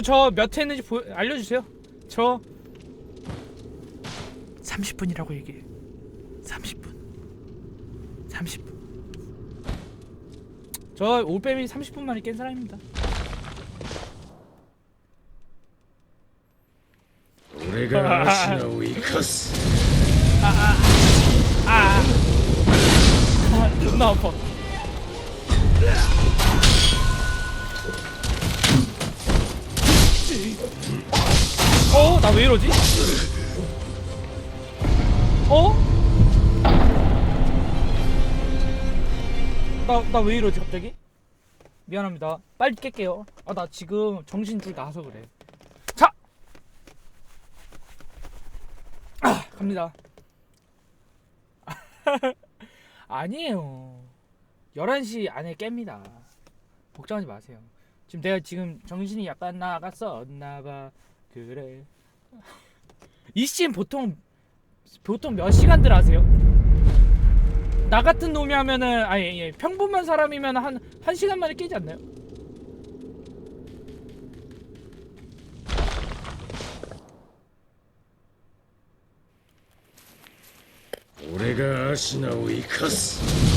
저몇 회 했는지 보, 알려주세요. 저 30분이라고 얘기해. 30분. 30분. 저 올빼미 30분 만에 깬 사람입니다. 俺がアシナを生かす 아, 존나 아파. 어? 나 왜 이러지? 어? 나, 나 왜 이러지 갑자기? 미안합니다. 빨리 깰게요. 아, 나 지금 정신줄 나서 그래. 자! 아, 갑니다. 아니에요. 11시 안에 깹니다. 걱정하지 마세요. 지금 내가 지금 정신이 약간 나갔었나봐 그래 이 씬 보통 보통 몇 시간들 하세요? 나 같은 놈이 하면은 아니 예, 평범한 사람이면 한 한 시간 만에 깨지 않나요? 내가 아시나오 이카스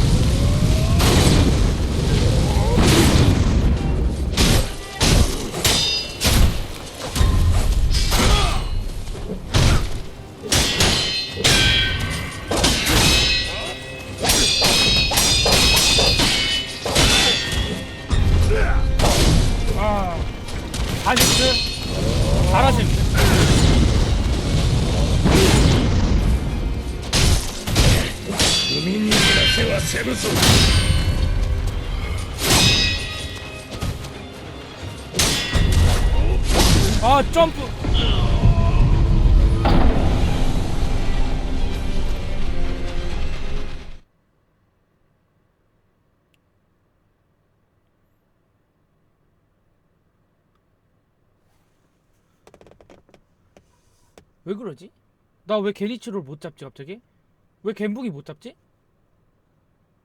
제거소 아 점프 왜 그러지? 나 왜 게리츠를 못 잡지 갑자기? 왜 갬북이 못 잡지?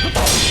Oh!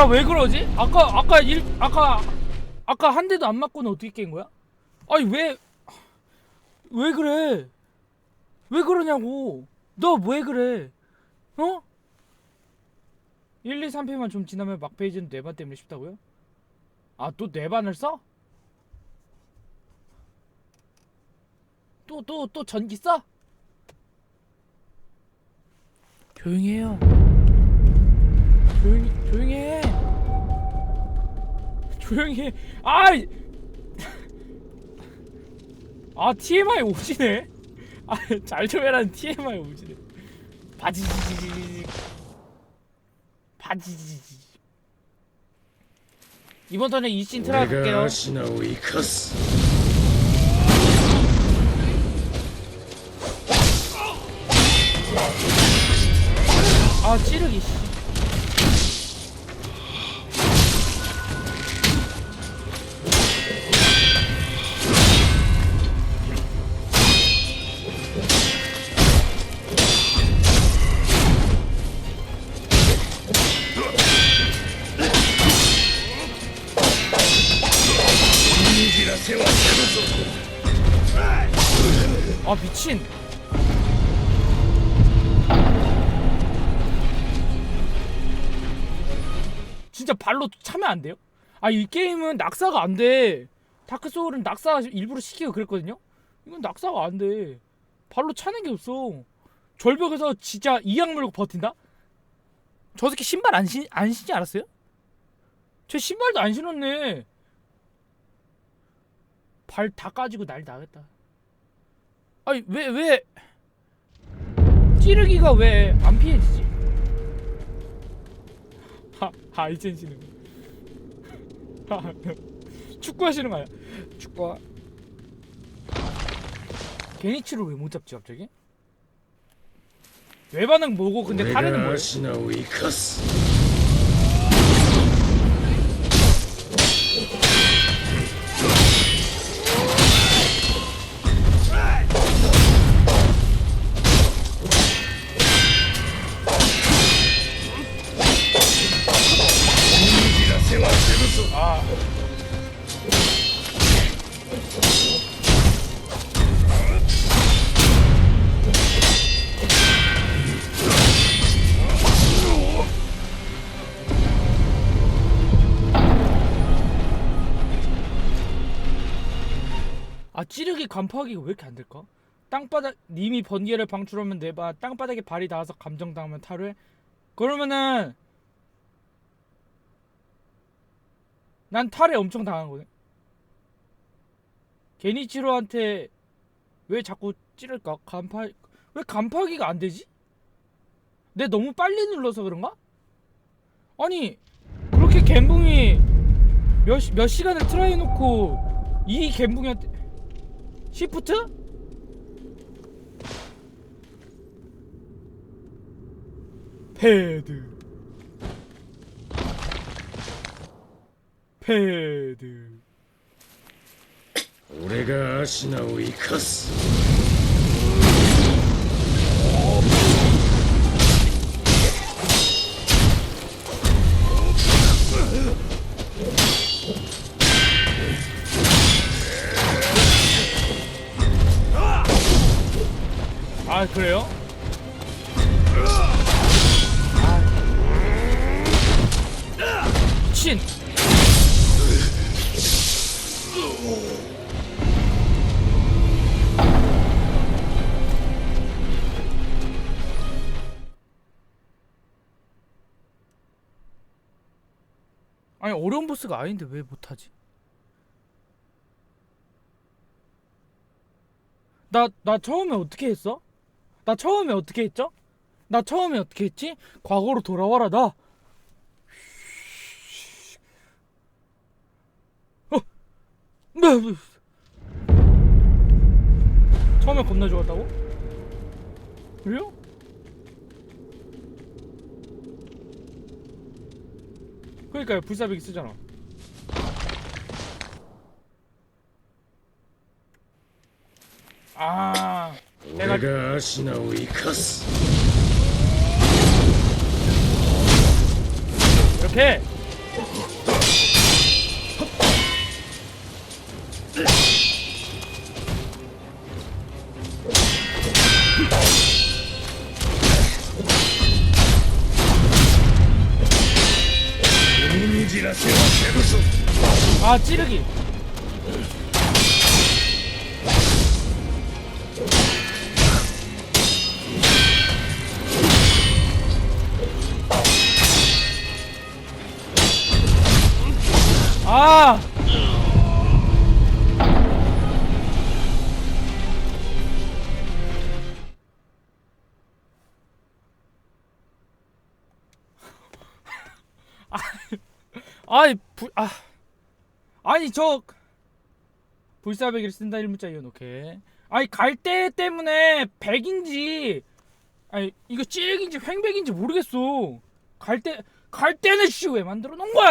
나 왜 그러지? 아까 아까 일 아까 아까 한 대도 안 맞고는 어떻게 깬 거야? 아니 왜 왜 그래? 왜 그러냐고? 너 왜 그래? 어? 1, 2, 3패만 좀 지나면 막 페이지는 뇌반 때문에 쉽다고요? 아 또 뇌반을 써? 또 또 또 전기 써? 조용히 해요. 조용히 조용히 해. 조용히 해. 아! 아 TMI 오지네. 아, 잘좀 해라는 TMI 오지네. 바지지지지지. 바지지지. 이번 턴에 이신 틀어줄게요. 아 찌르기 씨. 안 돼요? 아 이 게임은 낙사가 안 돼 다크 소울은 낙사 일부러 시키고 그랬거든요 이건 낙사가 안 돼 발로 차는 게 없어 절벽에서 진짜 이악 물고 버틴다? 저 새끼 신발 안, 신, 안 신지 않았어요? 제 신발도 안 신었네 발 다 까지고 난리 나겠다 아니 왜 왜 찌르기가 왜 안 피해지지? 하 하 이젠 씨는 하, 축구 하시는 거 아니야? 축구 게니치를 왜 못 잡지 갑자기? 외반응 뭐고 근데 俺 타르는 が 뭐예요? アシナを生かす 간파하기가 왜 이렇게 안 될까? 땅바닥 님이 번개를 방출하면 내봐 땅바닥에 발이 닿아서 감정당하면 탈회 그러면은 난 탈에 엄청 당한 거네. 게니치로한테 왜 자꾸 찌를까? 간파 왜 간파하기가 안 되지? 내 너무 빨리 눌러서 그런가? 아니 그렇게 갬붕이 몇, 시- 몇 시간을 트라이 해놓고 이 갬붕이한테 시프트? 패드 패드 俺がアシナを生かす 아 그래요? 아. 미친 아니 어려운 보스가 아닌데 왜 못하지? 나 나 처음에 어떻게 했어? 나 처음에 어떻게 했죠? 나 처음에 어떻게 했지? 과거로 돌아와라 나. 어, 네, 네. 처음에 겁나 좋았다고? 그래요? 그러니까요 불사백이 쓰잖아. 아, 俺がアシナを生かす 이렇게 海じらせはせぶぞ 아 찌르기 아 아이 불, 아 아니 저 불사백을 쓴다 일문자 이어 놓게 아니 갈대 때문에 백인지 아니 이거 찌르기인지 횡백인지 모르겠어. 갈 때 갈 때는 씨 왜 만들어 놓은 거야?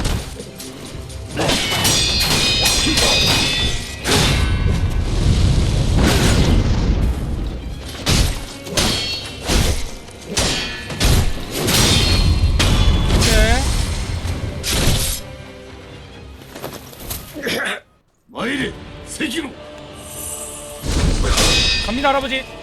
갑니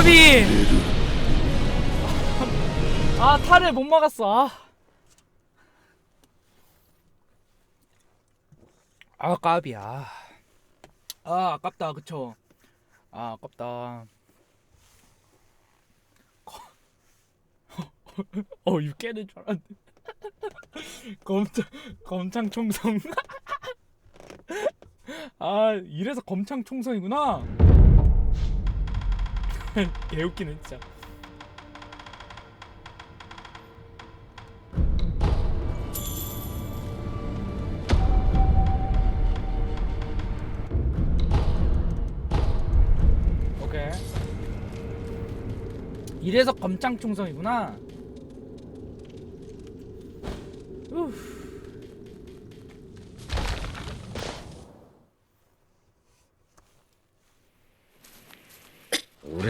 까비. 아 탈을 못 막았어. 아. 아 까비야. 아 아깝다. 그쵸? 아 아깝다. 어 깨는 줄 알았는데. 검창 검창 총성. 아 이래서 검창 총성이구나 개웃기네 진짜. 오케이. 이래서 검창 총성이구나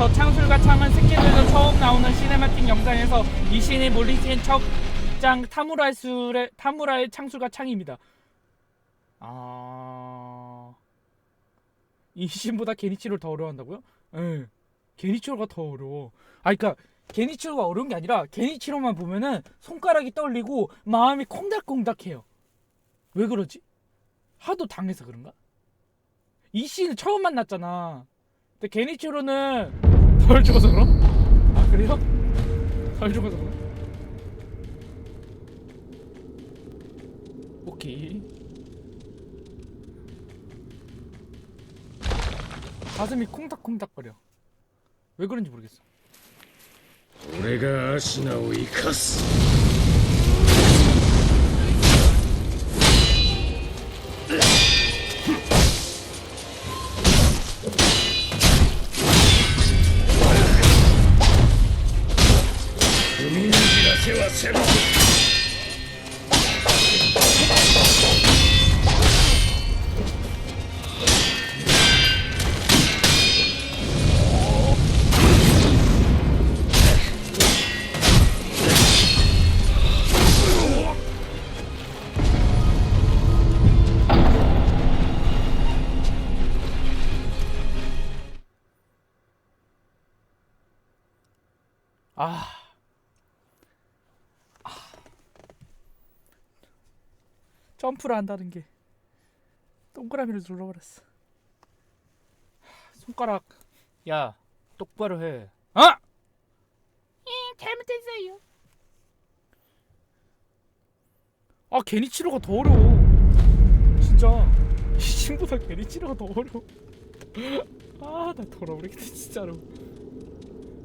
저 창술과 창은 스킬에서 처음 나오는 시네마틱 영상에서 이 신이 몰리신 척장 타무라술의 타무라의 창술과 창입니다. 아... 이 신보다 게니치로를 더 어려워한다고요? 예. 게니치로가 더 어려워. 아, 그니까 게니치로가 어려운 게 아니라 게니치로만 보면은 손가락이 떨리고 마음이 콩닥콩닥해요. 왜 그러지? 하도 당해서 그런가? 이 씨는 처음 만났잖아. 근데 게니치로는 덜 죽어서 그럼? 아 그래요? 덜 죽어서 그럼? 오케이. 가슴이 콩닥콩닥거려. 왜 그런지 모르겠어. 俺がアシナを生かす 踏み 아. 아. 점프를 한다는 게 동그라미를 눌러버렸어. 하, 손가락. 야, 똑바로 해. 어? 예, 잘못했어요. 아, 게니치로가 더 어려워. 진짜. 이 친구보다 게니치로가 더 어려워. 아, 나 돌아버리겠다, 진짜로.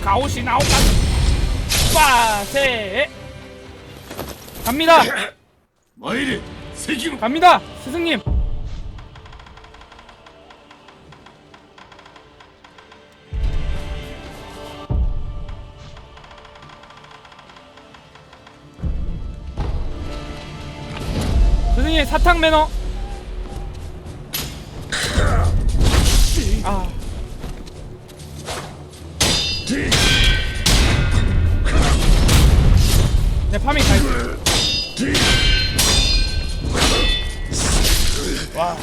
가오시 나오까 빠세. 갑니다. 마이리 세기로. 갑니다 스승님. 스승님 사탕 매너. 내 파밍 다 했어. 와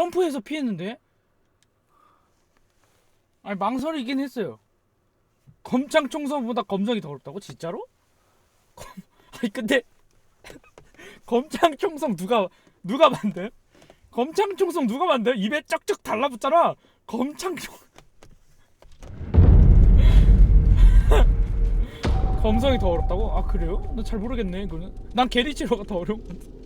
점프해서 피했는데? 아니 망설이긴 했어요. 검창 총선보다 검정이 더 어렵다고? 진짜로? 검- 아니 근데 검창 총성 누가 누가 만들? 검창 총성 누가 만들? 입에 쩍쩍 달라붙잖아. 검창 총 검성이 더 어렵다고? 아 그래요? 나 잘 모르겠네 이거는. 난 게리치로가 더 어려운 것 같아.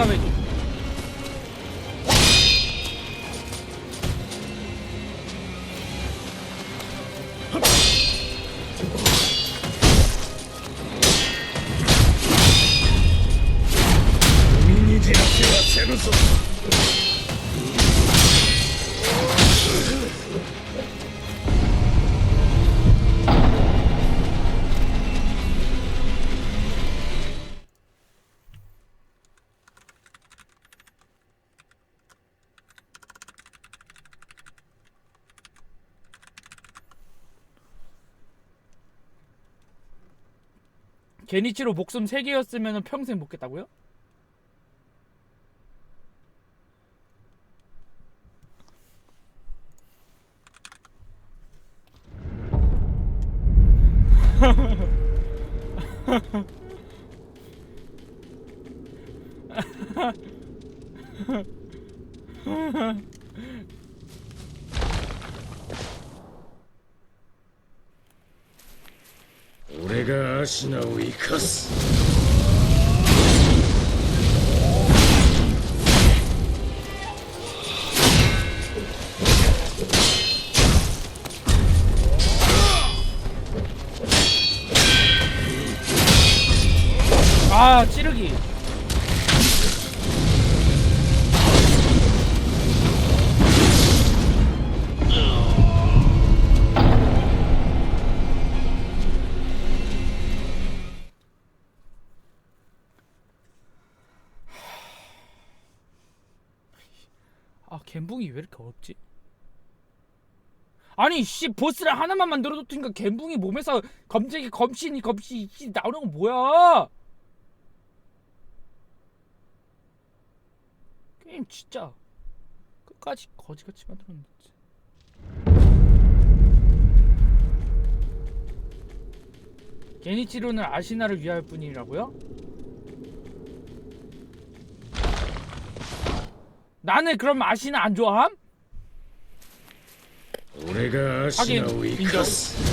와비 게니치로 목숨 3개였으면 평생 못 겠다고요? ナ 갬붕이 왜 이렇게 어렵지? 아니 씨 보스를 하나만 만들어뒀으니까 갬붕이 몸에서 검색이 검신이 검시 씨, 나오는 건 뭐야? 게임 진짜 끝까지 거지같이 진짜. 게니치로는 아시나를 위할 뿐이라고요? 나는 그럼 아시나 안 좋아함? 俺がアシナを生かす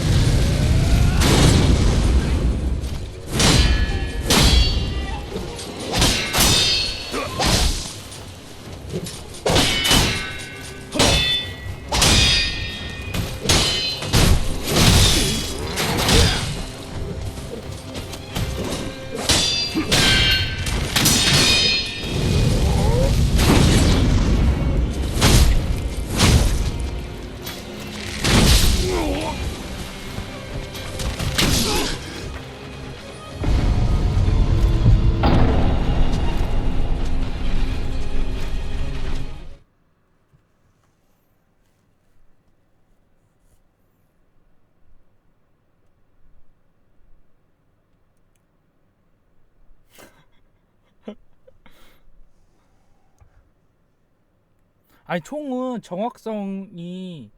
아니 총은 정확성이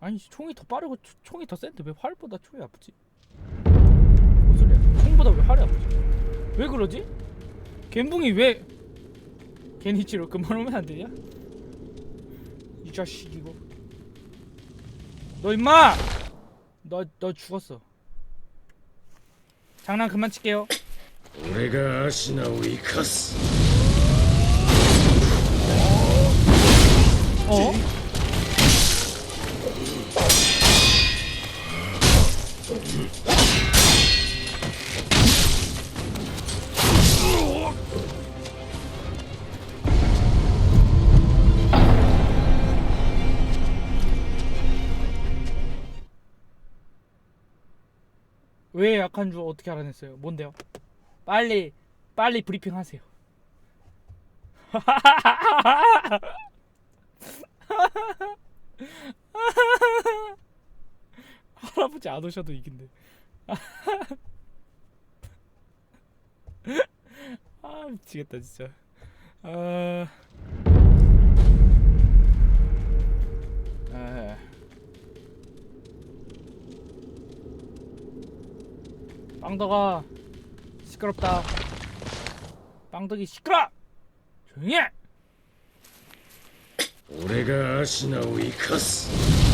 아니 총이 더 빠르고 초- 총이 더 센데 왜 활보다 총이 아프지? 뭔 소리야? 총보다 왜 활이 아프지? 왜 그러지? 갬붕이 왜 게니치로 그만하면 안 되냐? 이 자식 이거 너 임마! 너 너 죽었어 장난 그만 칠게요 俺がアシナを生かす 어? 왜 약한 줄 어떻게 알아냈어요? 뭔데요? 빨리 빨리 브리핑 하세요. 할아버지 안 오셔도 이긴데. 아 미치겠다 진짜. 아. 에. 빵덕아 시끄럽다. 빵덕이 시끄러. 조용히 해. 俺がアシナを生かす。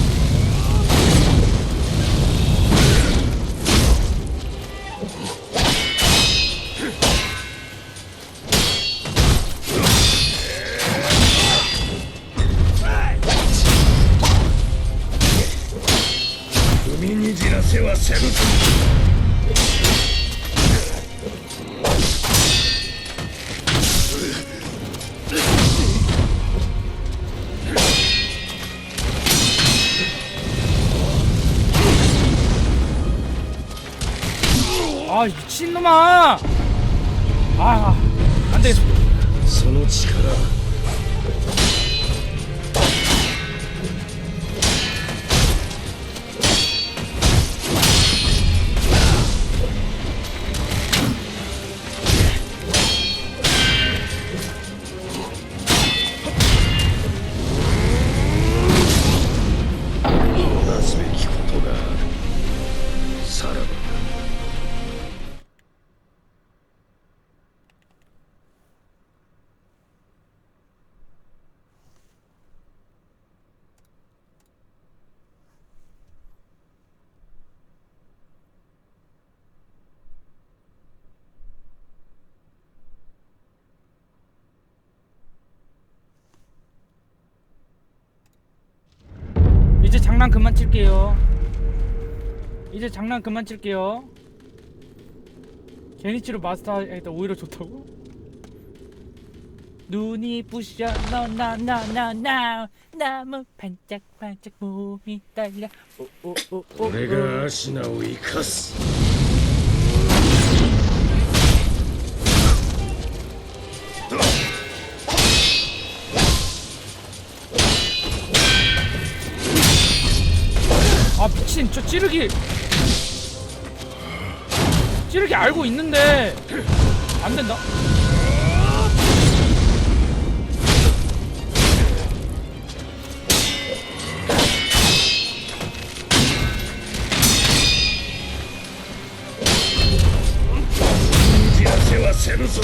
아 미친놈아. 아 안되겠어. その力 장난 그만 칠게요. 이제 장난 그만 칠게요. 게니치로 마스터 했다 오히려 좋다고? 눈이 부셔 너나나나나 너무 반짝반짝 몸이 떨려 오오오오 俺がアシナを生かす 미친 저 찌르기 찌르기 알고 있는데 안 된다. 지하세와 세루스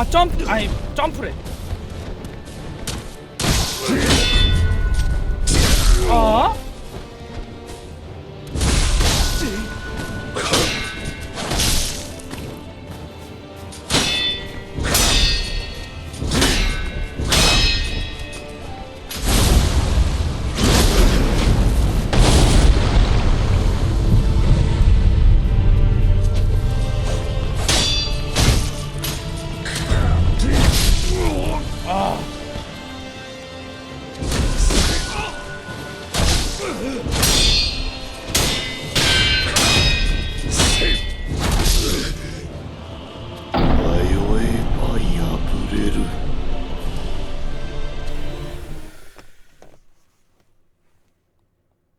아 점프 아니 점프래 아?